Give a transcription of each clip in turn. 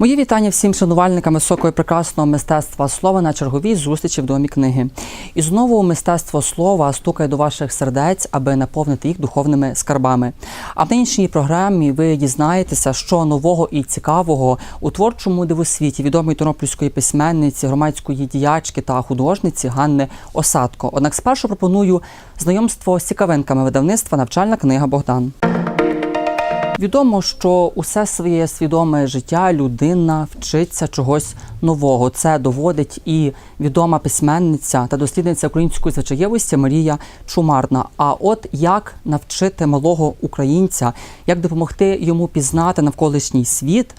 Мої вітання всім шанувальникам високого і прекрасного мистецтва слова на черговій зустрічі в домі книги. І знову мистецтво слова стукає до ваших сердець, аби наповнити їх духовними скарбами. А в нинішній програмі ви дізнаєтеся, що нового і цікавого у творчому дивосвіті відомої тернопільської письменниці, громадської діячки та художниці Ганни Осадко. Однак спершу пропоную знайомство з цікавинками видавництва Навчальна книга Богдан. Відомо, що усе своє свідоме життя людина вчиться чогось нового. Це доводить і відома письменниця та дослідниця української звичаєвості Марія Чумарна. А от як навчити малого українця, як допомогти йому пізнати навколишній світ,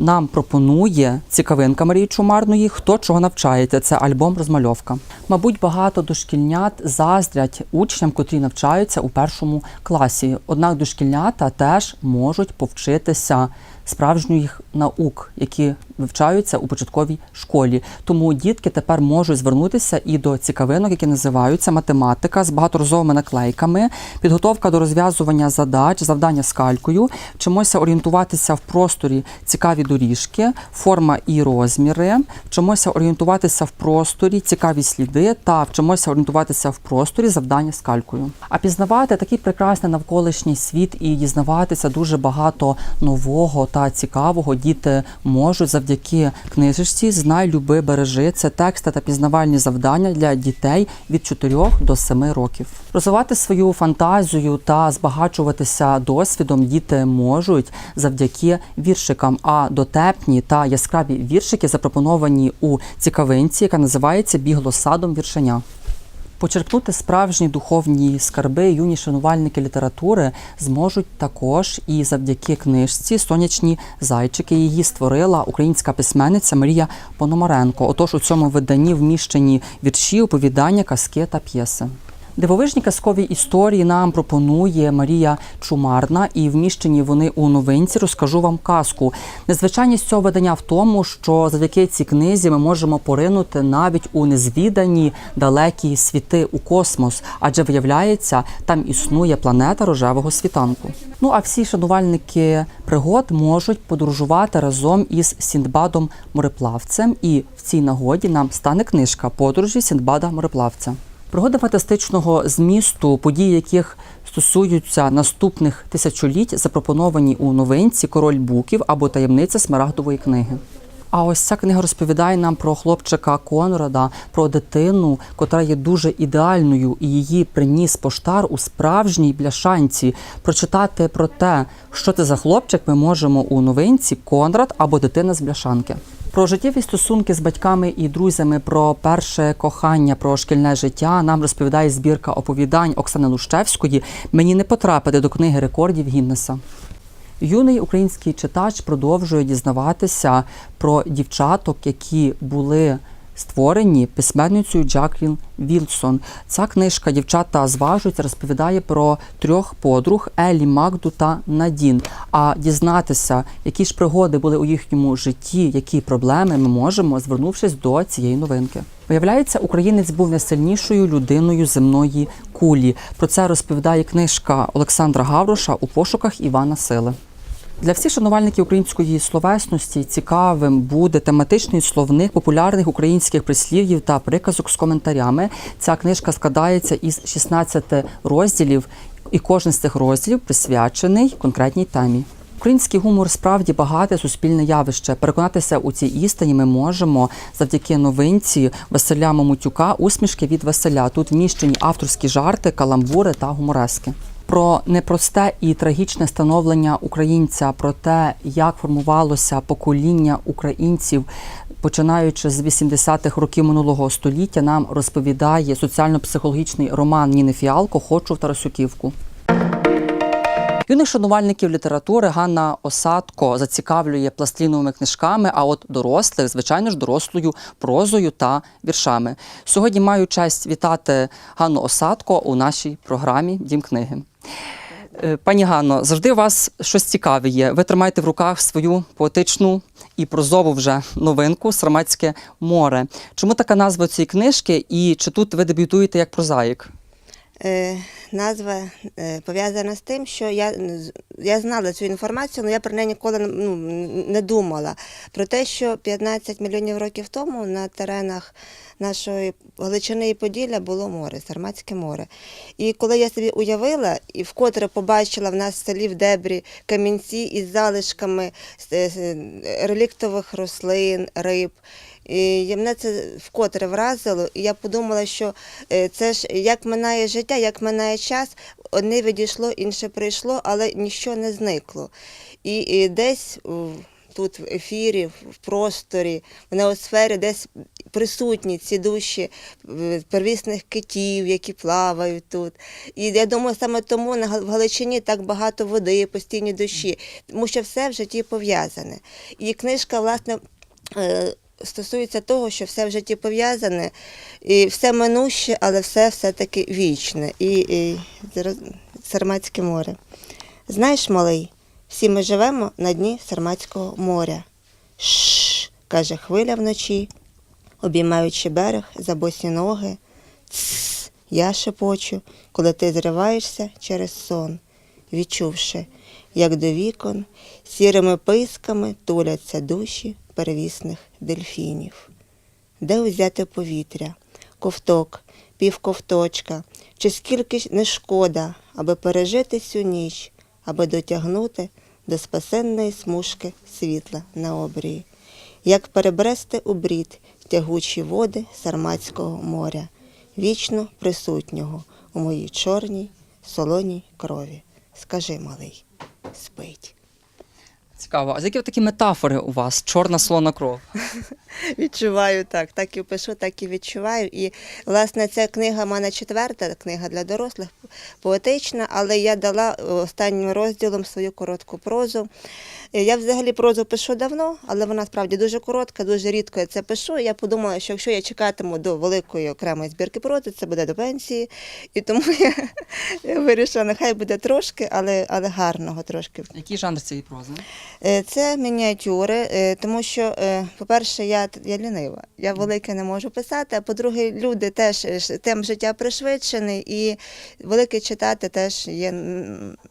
нам пропонує цікавинка Марії Чумарної, хто чого навчається. Це альбом розмальовка. Мабуть, багато дошкільнят заздрять учням, котрі навчаються у першому класі. Однак дошкільнята теж можуть повчитися справжніх наук, які вивчаються у початковій школі. Тому дітки тепер можуть звернутися і до цікавинок, які називаються математика з багаторазовими наклейками, підготовка до розв'язування задач, завдання з калькою, вчимося орієнтуватися в просторі цікаві доріжки, форма і розміри, вчимося орієнтуватися в просторі, цікаві сліди та вчимося орієнтуватися в просторі завдання з калькою. А пізнавати такий прекрасний навколишній світ і дізнаватися дуже багато нового та цікавого діти можуть завдяки книжечці Знай, люби, бережи. Це тексти та пізнавальні завдання для дітей від 4 до 7 років. Розвивати свою фантазію та збагачуватися досвідом діти можуть завдяки віршикам. А дотепні та яскраві віршики запропоновані у цікавинці, яка називається Бігло садом віршеня. Почерпнути справжні духовні скарби юні шанувальники літератури зможуть також і завдяки книжці Сонячні зайчики. Її створила українська письменниця Марія Пономаренко. Отож, у цьому виданні вміщені вірші, оповідання, казки та п'єси. Дивовижні казкові історії нам пропонує Марія Чумарна, і вміщені вони у новинці. Розкажу вам казку. Незвичайність цього видання в тому, що завдяки цій книзі ми можемо поринути навіть у незвідані далекі світи у космос, адже виявляється, там існує планета рожевого світанку. Ну а всі шанувальники пригод можуть подорожувати разом із Сіндбадом мореплавцем. І в цій нагоді нам стане книжка Подорожі Сіндбада мореплавця. Пригоди фантастичного змісту, події, яких стосуються наступних тисячоліть, запропоновані у новинці Король Буків або таємниця Смарагдової книги. А ось ця книга розповідає нам про хлопчика Конрада, про дитину, котра є дуже ідеальною, і її приніс поштар у справжній бляшанці. Прочитати про те, що це за хлопчик, ми можемо у новинці Конрад або дитина з бляшанки. Про життєві стосунки з батьками і друзями, про перше кохання, про шкільне життя нам розповідає збірка оповідань Оксани Лущевської. Мені не потрапити до книги рекордів Гіннеса. Юний український читач продовжує дізнаватися про дівчаток, які були створені письменницею Джаклін Вілсон. Ця книжка Дівчата зважуються розповідає про трьох подруг Елі, Магду та Надін. А дізнатися, які ж пригоди були у їхньому житті, які проблеми ми можемо, звернувшись до цієї новинки. Виявляється, українець був найсильнішою людиною земної кулі. Про це розповідає книжка Олександра Гавроша у пошуках Івана Сили. Для всіх шанувальників української словесності цікавим буде тематичний словник популярних українських прислів'їв та приказок з коментарями. Ця книжка складається із 16 розділів, і кожен з цих розділів присвячений конкретній темі. Український гумор справді багате суспільне явище. Переконатися у цій істині ми можемо завдяки новинці Василя Мамутюка Усмішки від Василя. Тут вміщені авторські жарти, каламбури та гуморески про непросте і трагічне становлення українця, про те, як формувалося покоління українців, починаючи з 80-х років минулого століття, нам розповідає соціально-психологічний роман Ніни Фіалко Хочу в Тарасюківку. Юних шанувальників літератури Ганна Осадко зацікавлює пластиліновими книжками, а от дорослих, звичайно ж, дорослою прозою та віршами. Сьогодні маю честь вітати Ганну Осадко у нашій програмі Дім книги. Е, Пані Ганно, завжди у вас щось цікаве є. Ви тримаєте в руках свою поетичну і прозову вже новинку Сарматське море. Чому така назва цієї книжки? І чи тут ви дебютуєте як прозаїк? Е, назва е, пов'язана з тим, що я, я знала цю інформацію, але я про неї ніколи ну, не думала. Про те, що 15 мільйонів років тому на теренах нашої Галичини і Поділля було море, Сарматське море. І коли я собі уявила і вкотре побачила в нас в селі в Дебрі камінці із залишками е, реліктових рослин, риб. І мене це вкотре вразило, і я подумала, що е, це ж як минає життя, як минає час, одне відійшло, інше прийшло, але нічого не зникло. І, і десь тут в ефірі, в просторі, в неосфері, десь присутні ці душі первісних китів, які плавають тут. І я думаю, саме тому на Галичині так багато води, постійні душі, тому що все в житті пов'язане. І книжка, власне, е, стосується того, що все в житті пов'язане, і все минуще, але все все-таки вічне. І, і Сарматське море. Знаєш, малий, всі ми живемо на дні Сарматського моря. Шш, каже хвиля вночі, обіймаючи берег за босі ноги. Цс, я шепочу, коли ти зриваєшся через сон, відчувши, як до вікон сірими писками туляться душі первісних дельфінів. Де узяти повітря, ковток, півковточка, чи скільки не шкода, аби пережити цю ніч, аби дотягнути до спасенної смужки світла на обрії, як перебрести у брід тягучі води Сарматського моря, вічно присутнього у моїй чорній солоній крові. Скажи, малий, спить. Цікаво. А які такі метафори у вас? Чорна слона кров. Відчуваю так, так і пишу, так і відчуваю. І власне ця книга в мене четверта книга для дорослих, поетична, але я дала останнім розділом свою коротку прозу. Е, Я взагалі прозу пишу давно, але вона справді дуже коротка, дуже рідко я це пишу. Я подумала, що якщо я чекатиму до великої окремої збірки прози, це буде до пенсії. І тому я, я вирішила, нехай буде трошки, але, але гарного трошки. Який жанр цієї прози? Е, Це мініатюри, е, тому що, е, по-перше, я, я лінива. Я велике не можу писати, а по-друге, люди теж темп життя пришвидшений, і велике читати теж є,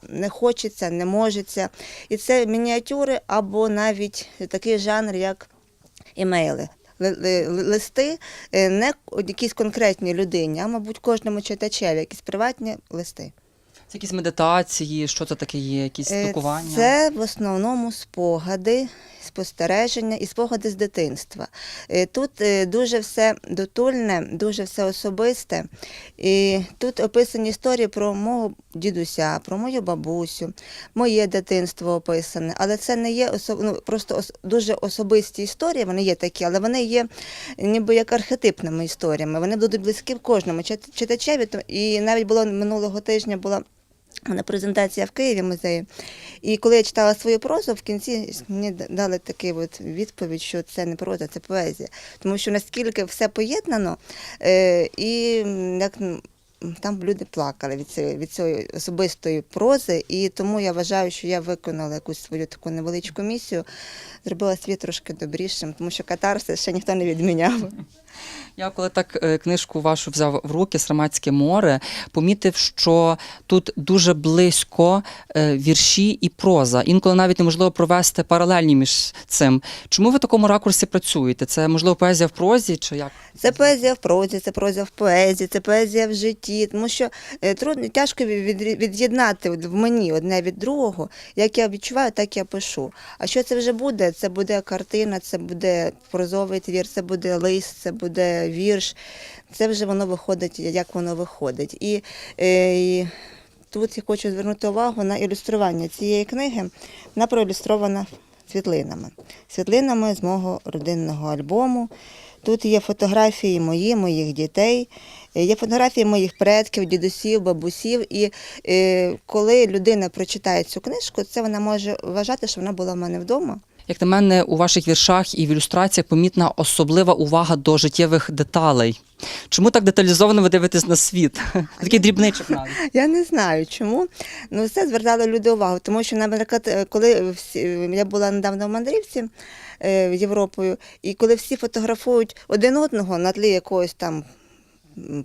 не хочеться, не можеться. І це мініатюри або навіть такий жанр, як імейли. Ли- ли- Листи не якійсь конкретній людині, а, мабуть, кожному читачеві, якісь приватні листи. Це якісь медитації, що це таке є, якісь Е, спілкування? Це в основному спогади, спостереження і спогади з дитинства. Е, Тут е, дуже все дотульне, дуже все особисте. І тут описані історії про мого дідуся, про мою бабусю, моє дитинство описане. Але це не є осо- ну, просто ос- дуже особисті історії, вони є такі, але вони є ніби як архетипними історіями. Вони будуть близькі в кожному чит- читачеві. І навіть було минулого тижня була. Мене презентація в Києві в музеї. І коли я читала свою прозу, в кінці мені дали таку от відповідь, що це не проза, це поезія. Тому що наскільки все поєднано, е, і як там люди плакали від цієї, від цієї особистої прози, і тому я вважаю, що я виконала якусь свою таку невеличку місію, зробила світ трошки добрішим, тому що катарсис ще ніхто не відміняв. Я коли так е, книжку вашу взяв в руки Сарматське море, помітив, що тут дуже близько е, вірші і проза. Інколи навіть неможливо провести паралельні між цим. Чому ви в такому ракурсі працюєте? Це можливо поезія в прозі чи як? Це поезія в прозі, це проза в поезії, це поезія в житті. Тому що е, трудно тяжко від- від- від'єднати в мені одне від другого. Як я відчуваю, так я пишу. А що це вже буде? Це буде картина, це буде прозовий твір, це буде лист, це буде вірш. Це вже воно виходить, як воно виходить. І, е, і тут я хочу звернути увагу на ілюстрування цієї книги. Вона проілюстрована світлинами. Світлинами з мого родинного альбому. Тут є фотографії мої, моїх дітей, є фотографії моїх предків, дідусів, бабусів. І е, коли людина прочитає цю книжку, це вона може вважати, що вона була в мене вдома. Як на мене, у ваших віршах і в ілюстраціях помітна особлива увага до життєвих деталей. Чому так деталізовано ви дивитесь на світ? Такий дрібничок навіть. Я не знаю чому. Ну, це звертало люди увагу, тому що, наприклад, е, коли всі, я була недавно в мандрівці е, Європою, і коли всі фотографують один одного на тлі якогось там.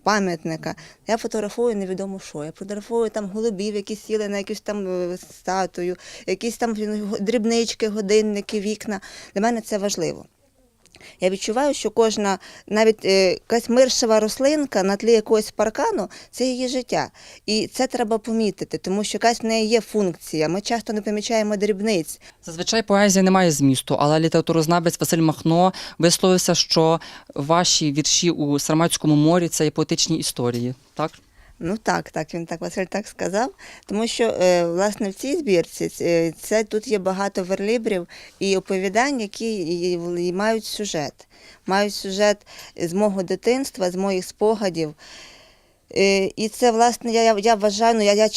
Пам'ятника, я фотографую невідомо що. Я фотографую там голубів, які сіли на якусь там е, статую, якісь там дрібнички, годинники, вікна. Для мене це важливо. Я відчуваю, що кожна, навіть е, якась миршева рослинка на тлі якогось паркану це її життя. І це треба помітити, тому що якась в неї є функція. Ми часто не помічаємо дрібниць. Зазвичай поезія не має змісту, але літературознавець Василь Махно висловився, що ваші вірші у Сарматському морі це є поетичні історії. Так? Ну так, так, він так, Василь так сказав. Тому що, е, власне, в цій збірці е, це тут є багато верлібрів і оповідань, які мають сюжет. Мають сюжет з мого дитинства, з моїх спогадів. Е, І це, власне, я, я, вважаю, ну, я, я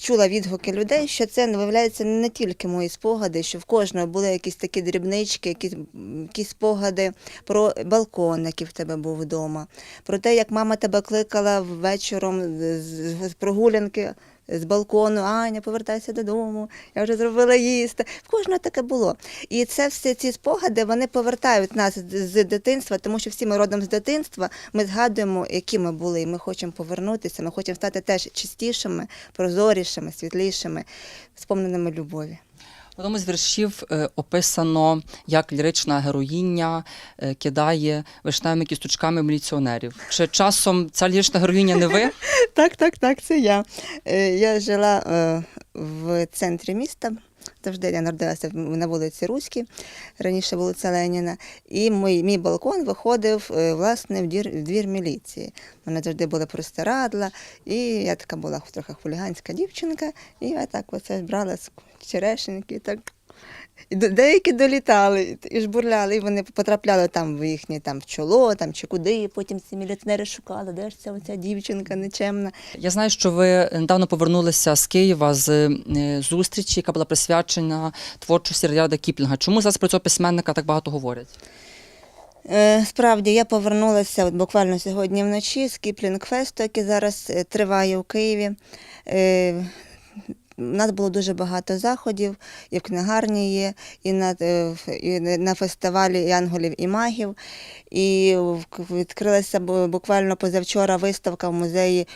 чула відгуки людей, що це виявляється не тільки мої спогади, що в кожного були якісь такі дрібнички, якісь, якісь спогади про балкон, який в тебе був вдома, про те, як мама тебе кликала вечором з, з- з прогулянки. З балкону, Аня, повертайся додому, я вже зробила їсти. В кожного таке було. І це всі ці спогади вони повертають нас з дитинства, тому що всі ми родом з дитинства. Ми згадуємо, які ми були, і ми хочемо повернутися. Ми хочемо стати теж чистішими, прозорішими, світлішими, сповненими любові. В одному з віршів е, описано, як лірична героїня е, кидає вишневими кісточками міліціонерів. Чи часом ця лірична героїня не ви? Так, так, так, це я. Е, Я жила в центрі міста. Завжди я народилася на вулиці Руській, раніше вулиця Леніна. І мій, мій балкон виходив е, власне в двір, в двір міліції. У мене завжди були простирадла, і я така була трохи хуліганська дівчинка, і я так оце брала черешеньки. Так. Деякі долітали і жбурляли, і вони потрапляли там в їхнє там в чоло, там чи куди. І потім ці міліціонери шукали, де ж ця оця дівчинка нечемна. Я знаю, що ви недавно повернулися з Києва з е, зустрічі, яка була присвячена творчості Радіарда Кіплінга. Чому зараз про цього письменника так багато говорять? Е, Справді, я повернулася от буквально сьогодні вночі з Кіплінг-фесту, який зараз е, триває у Києві. У нас було дуже багато заходів, і в книгарні є, і на, е, і на фестивалі Янголів і магів. І відкрилася буквально позавчора виставка в музеї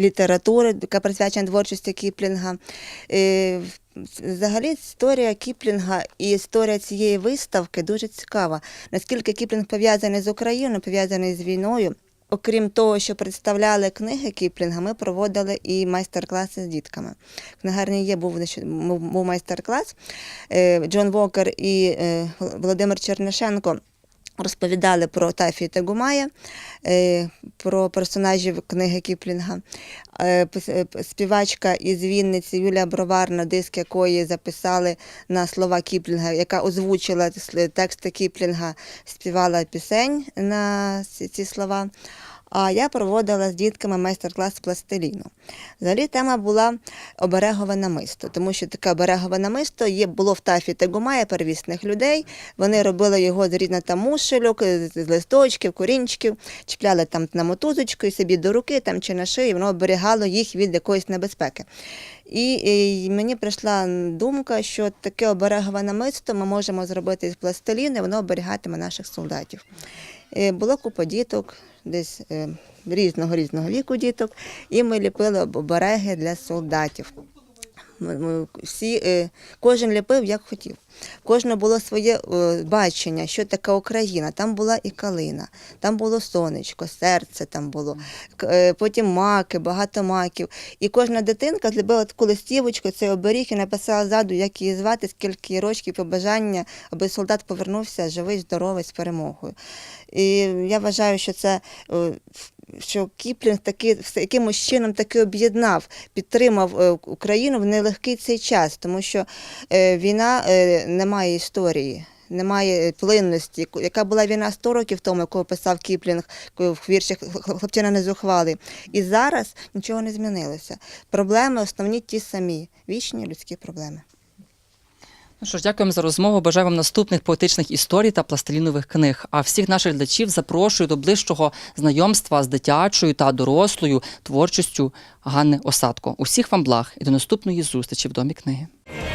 літератури, яка присвячена творчості Кіплінга. Е, Взагалі історія Кіплінга і історія цієї виставки дуже цікава. Наскільки Кіплінг пов'язаний з Україною, пов'язаний з війною. Окрім того, що представляли книги Кіплінга, ми проводили і майстер-класи з дітками. В книгарні є був, був майстер-клас. Е, Джон Вокер і е, Володимир Чернишенко розповідали про Тафі та Гумая, е, про персонажів книги Кіплінга. Е, е, Співачка із Вінниці Юлія Бровар, на диск якої записали на слова Кіплінга, яка озвучила тексти Кіплінга, співала пісень на ці слова. А я проводила з дітками майстер-клас з пластиліну. Взагалі тема була оберегове намисто, тому що таке оберегове намисто є, було в тафі та гумає первісних людей. Вони робили його з різних там мушельок, з листочків, корінчиків, чіпляли там на мотузочку і собі до руки там, чи на шиї, воно оберігало їх від якоїсь небезпеки. І, і мені прийшла думка, що таке оберегове намисто ми можемо зробити з пластиліну, воно оберігатиме наших солдатів. Е, Було купа діток, десь е, різного різного віку діток, і ми ліпили обереги для солдатів. Всі, е, кожен ліпив як хотів. Кожне було своє е, бачення, що таке Україна. Там була і калина, там було сонечко, серце там було, е, потім маки, багато маків. І кожна дитинка зробила таку листівочку, цей оберіг і написала ззаду, як її звати, скільки рочків, побажання, аби солдат повернувся живий, здоровий з перемогою. І я вважаю, що це. Що Кіплінг таки якимось чином таки об'єднав, підтримав е, Україну в нелегкий цей час, тому що е, війна е, не має історії. Немає плинності, яка була війна 100 років тому, яку писав Кіплінг в вірші «Хл- хлопчина не зухвалий. І зараз нічого не змінилося. Проблеми основні ті самі, вічні людські проблеми. Ну що ж, дякуємо за розмову. Бажаю вам наступних поетичних історій та пластилінових книг. А всіх наших глядачів запрошую до ближчого знайомства з дитячою та дорослою творчістю Ганни Осадко. Усіх вам благ і до наступної зустрічі в домі книги.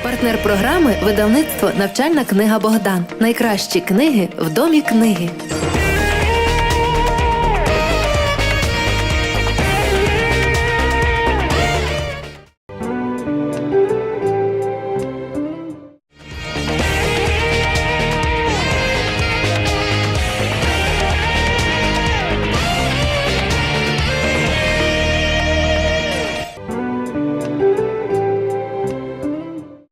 Партнер програми видавництво Навчальна книга Богдан. Найкращі книги в домі книги.